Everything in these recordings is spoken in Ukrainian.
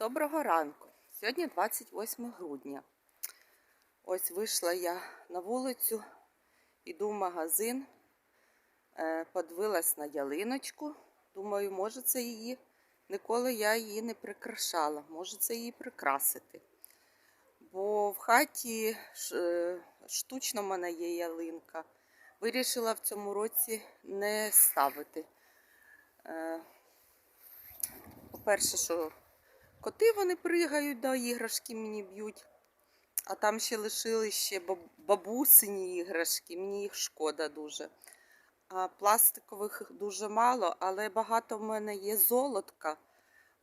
Доброго ранку. Сьогодні 28 грудня. Ось вийшла я на вулицю, іду в магазин, е, подивилась на ялиночку. Думаю, може це її. Ніколи я її не прикрашала, може це її прикрасити. Бо в хаті е, штучно в мене є ялинка. Вирішила в цьому році не ставити. Е, По-перше, що коти вони пригають до іграшки, мені б'ють. А там ще лишили ще бабусині іграшки, мені їх шкода дуже. А пластикових дуже мало, але багато в мене є золотка.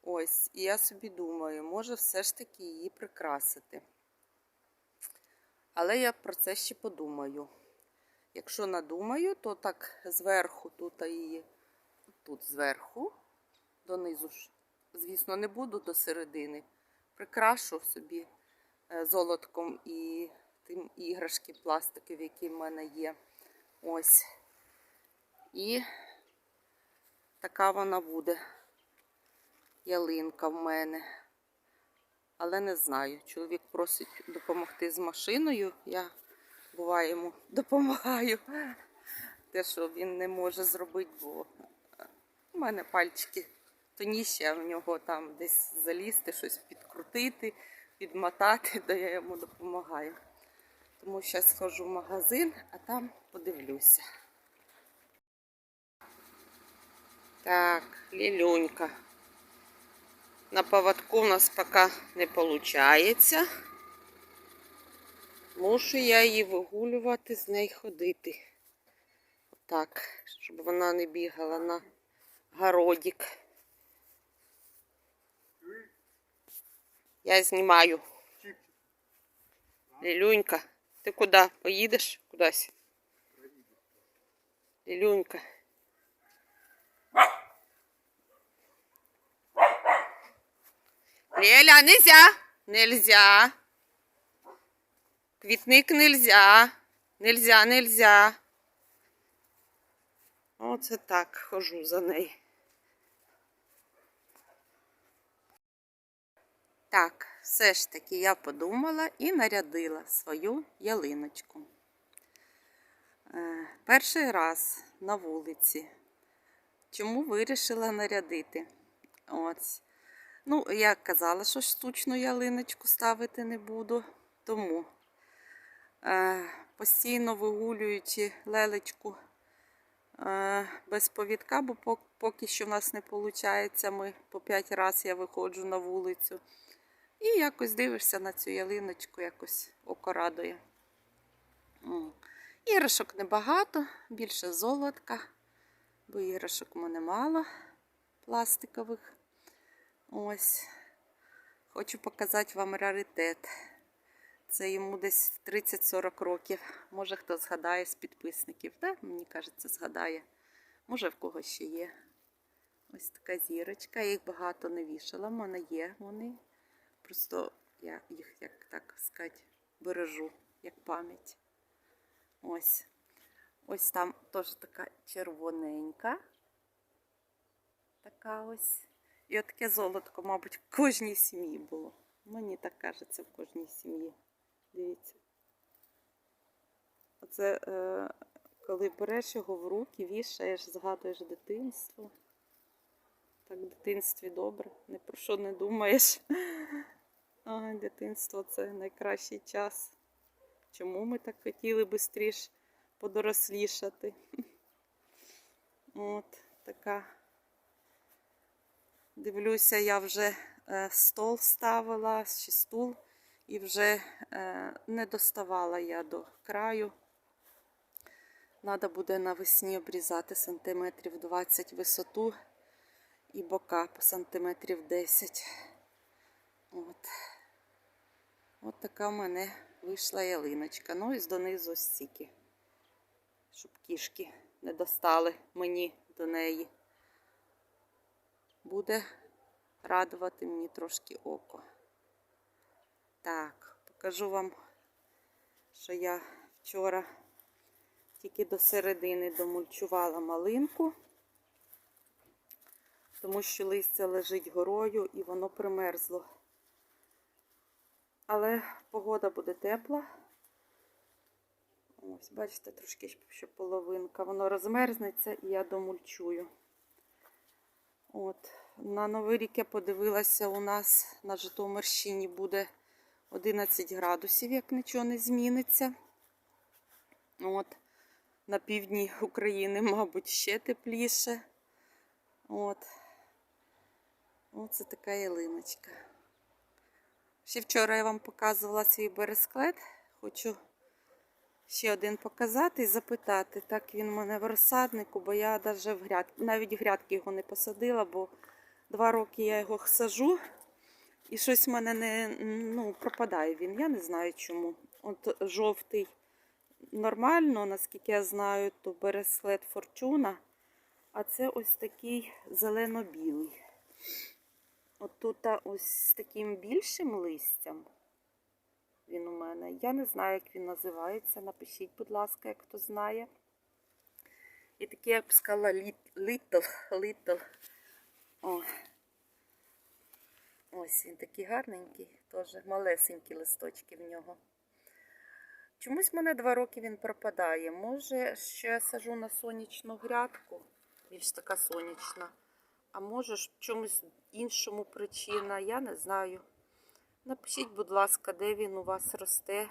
Ось, і я собі думаю, може все ж таки її прикрасити. Але я про це ще подумаю. Якщо надумаю, то так зверху, тут її, тут зверху, донизу звісно, не буду до середини. Прикрашу собі е, золотком і тим іграшки пластикові, які в мене є. Ось. І така вона буде ялинка в мене. Але не знаю. Чоловік просить допомогти з машиною. Я буває йому допомагаю. Те, що він не може зробити, бо у мене пальчики тоніші, а в нього там десь залізти, щось підкрутити, підмотати, то я йому допомагаю. Тому зараз схожу в магазин, а там подивлюся. Так, лілюнька. На поводку у нас поки не виходить. Мушу я її вигулювати, з нею ходити. Так, щоб вона не бігала на городик. Я знімаю. Лілюнька, ти куди? Поїдеш кудись? Лілюнька. Леля, нельзя! Нельзя! Квітник нельзя. Нельзя, нельзя. Оце так хожу за нею. Так, все ж таки я подумала і нарядила свою ялиночку. Е, перший раз на вулиці. Чому вирішила нарядити? Ось. Ну, я казала, що штучну ялиночку ставити не буду, тому е, постійно вигулюючи лелечку е, без повідка, бо поки що в нас не виходить, ми по 5 разів я виходжу на вулицю. І якось дивишся на цю ялиночку, якось око радує. Іграшок небагато, більше золотка, бо іграшок в мене мало пластикових. Ось. Хочу показати вам раритет. Це йому десь 30-40 років. Може хто згадає з підписників. Так, мені кажеться, згадає. Може в когось ще є. Ось така зірочка. Я їх багато не вішала. В мене є вони. Просто я їх, як так сказати, бережу, як пам'ять. Ось. Ось там теж така червоненька. Така ось. І от таке золотко, мабуть, в кожній сім'ї було. Мені так кажеться, в кожній сім'ї. Дивіться. Оце е, коли береш його в руки, вішаєш, згадуєш дитинство. Так, в дитинстві добре, ні про що не думаєш. А, дитинство це найкращий час. Чому ми так хотіли швидше подорослішати? От така. Дивлюся, я вже е, стол ставила, чи стул, і вже е, не доставала я до краю. Треба буде навесні обрізати сантиметрів 20 висоту і бока по сантиметрів 10. От. От така в мене вийшла ялиночка. Ну і донизу стільки, щоб кішки не достали мені до неї. Буде радувати мені трошки око. Так, покажу вам, що я вчора тільки до середини домульчувала малинку. тому що листя лежить горою і воно примерзло. Але погода буде тепла. Ось, бачите, трошки ще половинка. Воно розмерзнеться і я домульчую. От. На Новий рік я подивилася, у нас на Житомирщині буде 11 градусів, як нічого не зміниться. От. На півдні України, мабуть, ще тепліше. От. Оце така ялиночка. Ще вчора я вам показувала свій бересклет. Хочу ще один показати і запитати. Так він у мене в розсаднику, бо я навіть в гряд... навіть в грядки його не посадила, бо два роки я його сажу. І щось в мене не ну, пропадає він. Я не знаю чому. От жовтий нормально, наскільки я знаю, то бересклет форчуна. А це ось такий зелено-білий. От тут ось з таким більшим листям. Він у мене. Я не знаю, як він називається. Напишіть, будь ласка, як хто знає. І такий, я б сказала, літл, літл. О. Ось він такий гарненький, теж малесенькі листочки в нього. Чомусь в мене два роки він пропадає. Може, що я сажу на сонячну грядку, більш така сонячна. А може в чомусь іншому причина, я не знаю. Напишіть, будь ласка, де він у вас росте.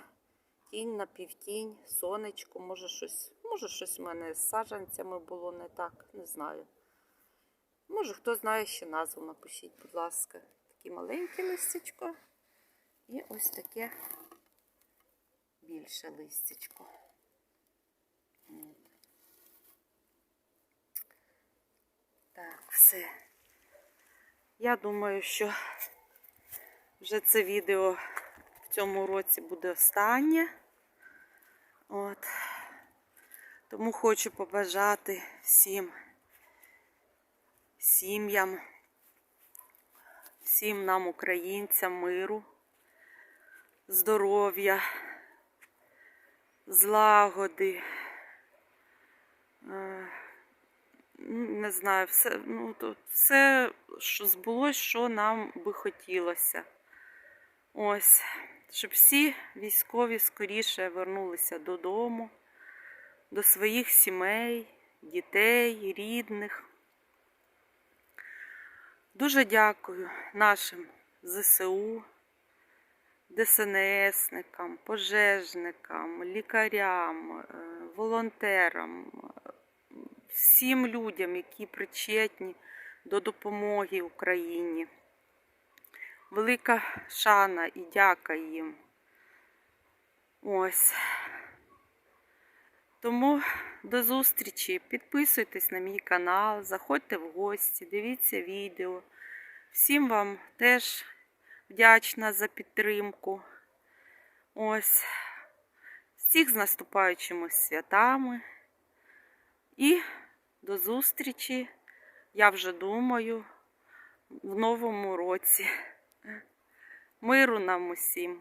Тінь на півтінь, сонечко, може щось, може щось в мене з саджанцями було не так, не знаю. Може, хто знає ще назву, напишіть, будь ласка. Таке маленьке листячко і ось таке більше листячко. Так, все. Я думаю, що вже це відео в цьому році буде останнє. От. Тому хочу побажати всім сім'ям, всім нам, українцям, миру, здоров'я, злагоди. Не знаю, все, ну, то все, що збулось, що нам би хотілося. Ось, щоб всі військові скоріше вернулися додому, до своїх сімей, дітей, рідних. Дуже дякую нашим ЗСУ, ДСНСникам, пожежникам, лікарям, е, волонтерам, всім людям, які причетні до допомоги Україні. Велика шана і дяка їм. Ось. Тому до зустрічі. Підписуйтесь на мій канал, заходьте в гості, дивіться відео. Всім вам теж вдячна за підтримку. Ось. Всіх з наступаючими святами. І до зустрічі, я вже думаю, в новому році. Миру нам усім!